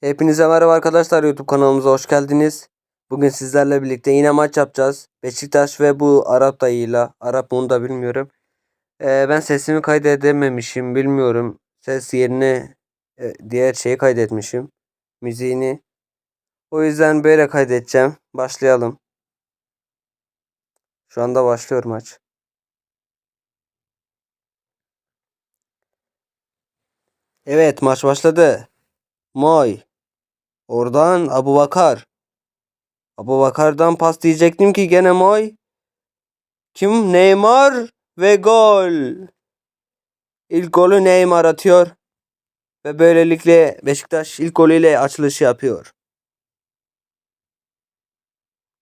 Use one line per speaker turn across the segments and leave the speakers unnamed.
Hepinize merhaba arkadaşlar YouTube kanalımıza hoş geldiniz. Bugün sizlerle birlikte yine maç yapacağız. Beşiktaş ve bu Arap dayıyla. Arap onu da bilmiyorum. Ee, ben sesimi kaydedememişim bilmiyorum. Ses yerine e, diğer şeyi kaydetmişim. Müziğini. O yüzden böyle kaydedeceğim. Başlayalım. Şu anda başlıyor maç. Evet maç başladı. Moy. Oradan Abu Bakar. Abu Bakar'dan pas diyecektim ki gene Moy. Kim? Neymar ve gol. İlk golü Neymar atıyor. Ve böylelikle Beşiktaş ilk golüyle açılışı yapıyor.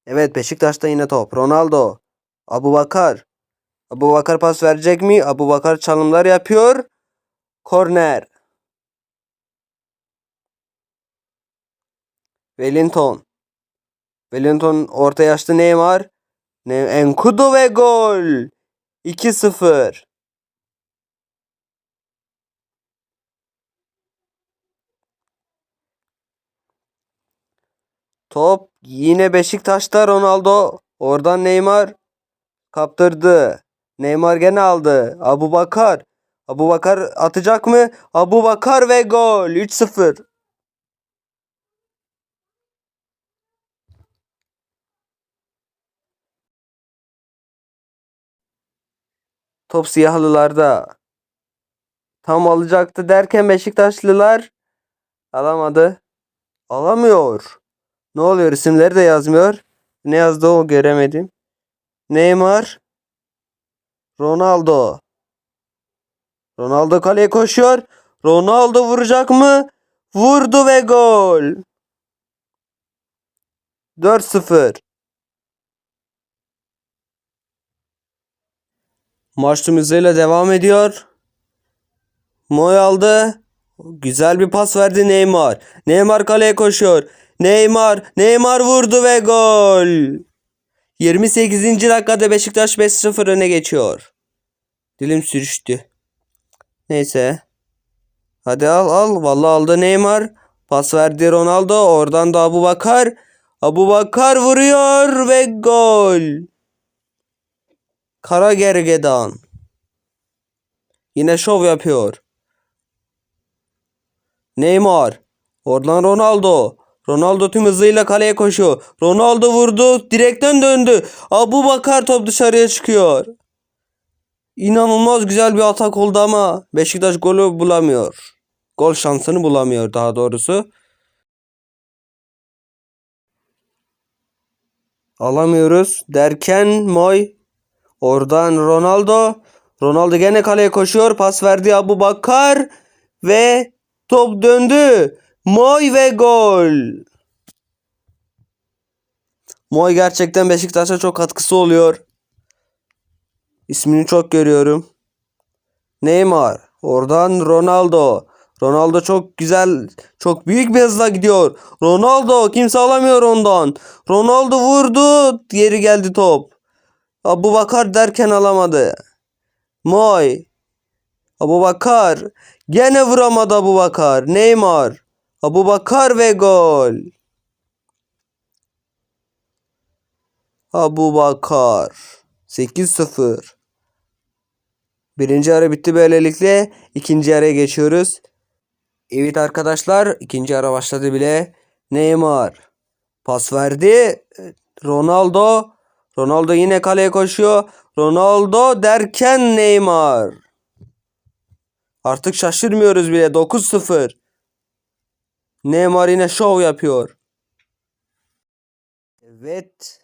Evet Beşiktaş'ta yine top. Ronaldo. Abu Bakar. Abu Bakar pas verecek mi? Abu Bakar çalımlar yapıyor. Korner. Wellington. Wellington ortaya açtı Neymar. Ne Enkudu ve gol. 2-0. Top yine Beşiktaş'ta Ronaldo. Oradan Neymar kaptırdı. Neymar gene aldı. Abu Bakar. Abu Bakar atacak mı? Abu Bakar ve gol. 3-0. Top siyahlılarda. Tam alacaktı derken Beşiktaşlılar alamadı. Alamıyor. Ne oluyor? İsimleri de yazmıyor. Ne yazdı o göremedim. Neymar. Ronaldo. Ronaldo kaleye koşuyor. Ronaldo vuracak mı? Vurdu ve gol. 4-0. Maç tüm devam ediyor. Moy aldı. Güzel bir pas verdi Neymar. Neymar kaleye koşuyor. Neymar, Neymar vurdu ve gol. 28. dakikada Beşiktaş 5-0 öne geçiyor. Dilim sürüştü. Neyse. Hadi al al. Vallahi aldı Neymar. Pas verdi Ronaldo. Oradan da Abu Bakar. Abu Bakar vuruyor ve gol. Kara gergedan. Yine şov yapıyor. Neymar. Oradan Ronaldo. Ronaldo tüm hızıyla kaleye koşuyor. Ronaldo vurdu. Direkten döndü. Abu Bakar top dışarıya çıkıyor. İnanılmaz güzel bir atak oldu ama Beşiktaş golü bulamıyor. Gol şansını bulamıyor daha doğrusu. Alamıyoruz derken Moy Oradan Ronaldo. Ronaldo gene kaleye koşuyor. Pas verdi Abu Bakar. Ve top döndü. Moy ve gol. Moy gerçekten Beşiktaş'a çok katkısı oluyor. İsmini çok görüyorum. Neymar. Oradan Ronaldo. Ronaldo çok güzel, çok büyük bir hızla gidiyor. Ronaldo kimse alamıyor ondan. Ronaldo vurdu. Geri geldi top. Abu Bakar derken alamadı. Moy. Abu Bakar. Gene vuramadı Abu Bakar. Neymar. Abu Bakar ve gol. Abu Bakar. 8-0. Birinci ara bitti böylelikle. ikinci araya geçiyoruz. Evet arkadaşlar ikinci ara başladı bile. Neymar. Pas verdi. Ronaldo. Ronaldo yine kaleye koşuyor. Ronaldo derken Neymar. Artık şaşırmıyoruz bile. 9-0. Neymar yine şov yapıyor. Evet.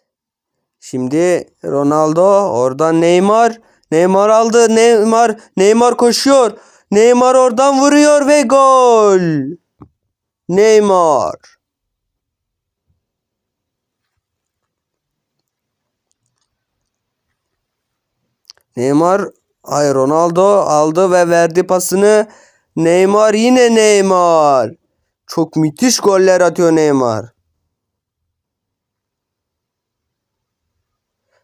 Şimdi Ronaldo oradan Neymar. Neymar aldı. Neymar Neymar koşuyor. Neymar oradan vuruyor ve gol. Neymar. Neymar ay Ronaldo aldı ve verdi pasını. Neymar yine Neymar. Çok müthiş goller atıyor Neymar.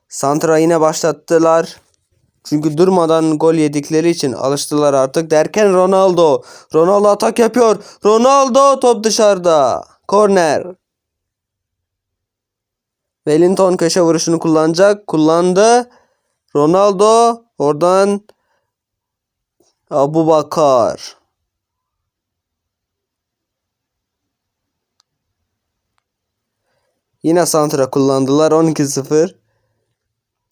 Santra yine başlattılar. Çünkü durmadan gol yedikleri için alıştılar artık derken Ronaldo. Ronaldo atak yapıyor. Ronaldo top dışarıda. Korner. Wellington köşe vuruşunu kullanacak. Kullandı. Ronaldo oradan Abu Bakar. Yine Santra kullandılar 12-0.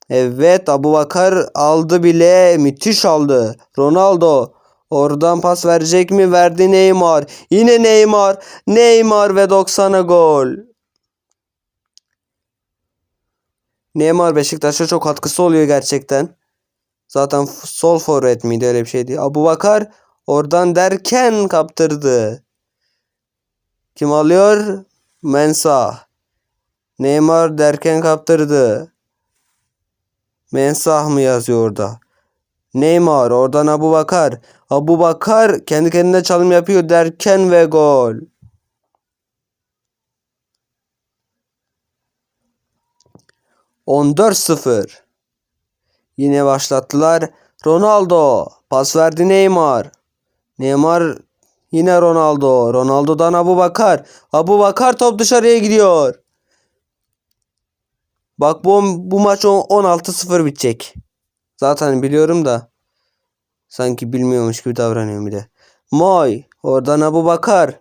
Evet Abu Bakar aldı bile. Müthiş aldı. Ronaldo. Oradan pas verecek mi? Verdi Neymar. Yine Neymar. Neymar ve 90'a gol. Neymar Beşiktaş'a çok katkısı oluyor gerçekten. Zaten sol forvet miydi öyle bir şeydi. Abu Bakar oradan derken kaptırdı. Kim alıyor? Mensah. Neymar derken kaptırdı. Mensah mı yazıyor orada? Neymar oradan Abu Bakar. Abu Bakar kendi kendine çalım yapıyor derken ve gol. On dört sıfır. Yine başlattılar. Ronaldo pas verdi Neymar. Neymar yine Ronaldo. Ronaldo'dan Abu Bakar. Abu Bakar top dışarıya gidiyor. Bak bu, bu maç on- 16-0 bitecek. Zaten biliyorum da. Sanki bilmiyormuş gibi davranıyorum bir de. Moy. Oradan Abu Bakar.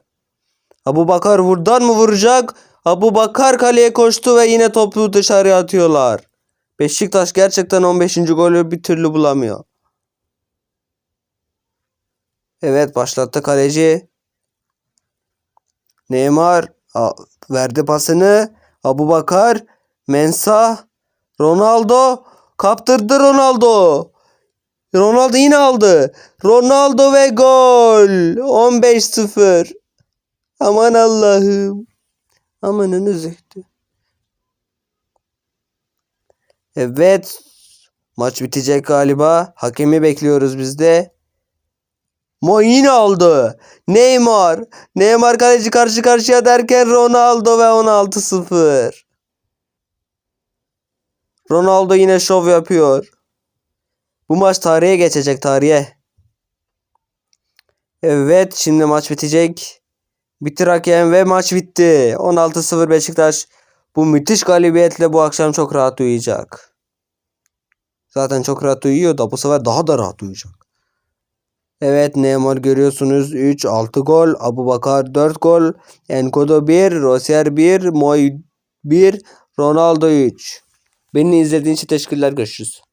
Abu Bakar buradan mı vuracak? Abu Bakar kaleye koştu ve yine topu dışarıya atıyorlar. Beşiktaş gerçekten 15. golü bir türlü bulamıyor. Evet başlattı kaleci. Neymar verdi pasını. Abu Bakar, Mensah, Ronaldo kaptırdı Ronaldo. Ronaldo yine aldı. Ronaldo ve gol. 15-0. Aman Allah'ım. Amanın üzüldü. Evet. Maç bitecek galiba. Hakemi bekliyoruz biz de. Mo yine. Neymar. Neymar kaleci karşı karşıya derken Ronaldo ve 16-0. Ronaldo yine şov yapıyor. Bu maç tarihe geçecek tarihe. Evet şimdi maç bitecek. Bitir hakem ve maç bitti. 16-0 Beşiktaş bu müthiş galibiyetle bu akşam çok rahat uyuyacak. Zaten çok rahat uyuyor da bu sefer daha da rahat uyuyacak. Evet Neymar görüyorsunuz 3 6 gol, Abu Bakar 4 gol, Enkodo 1, Rosier 1, Moy 1, Ronaldo 3. Beni izlediğiniz için teşekkürler görüşürüz.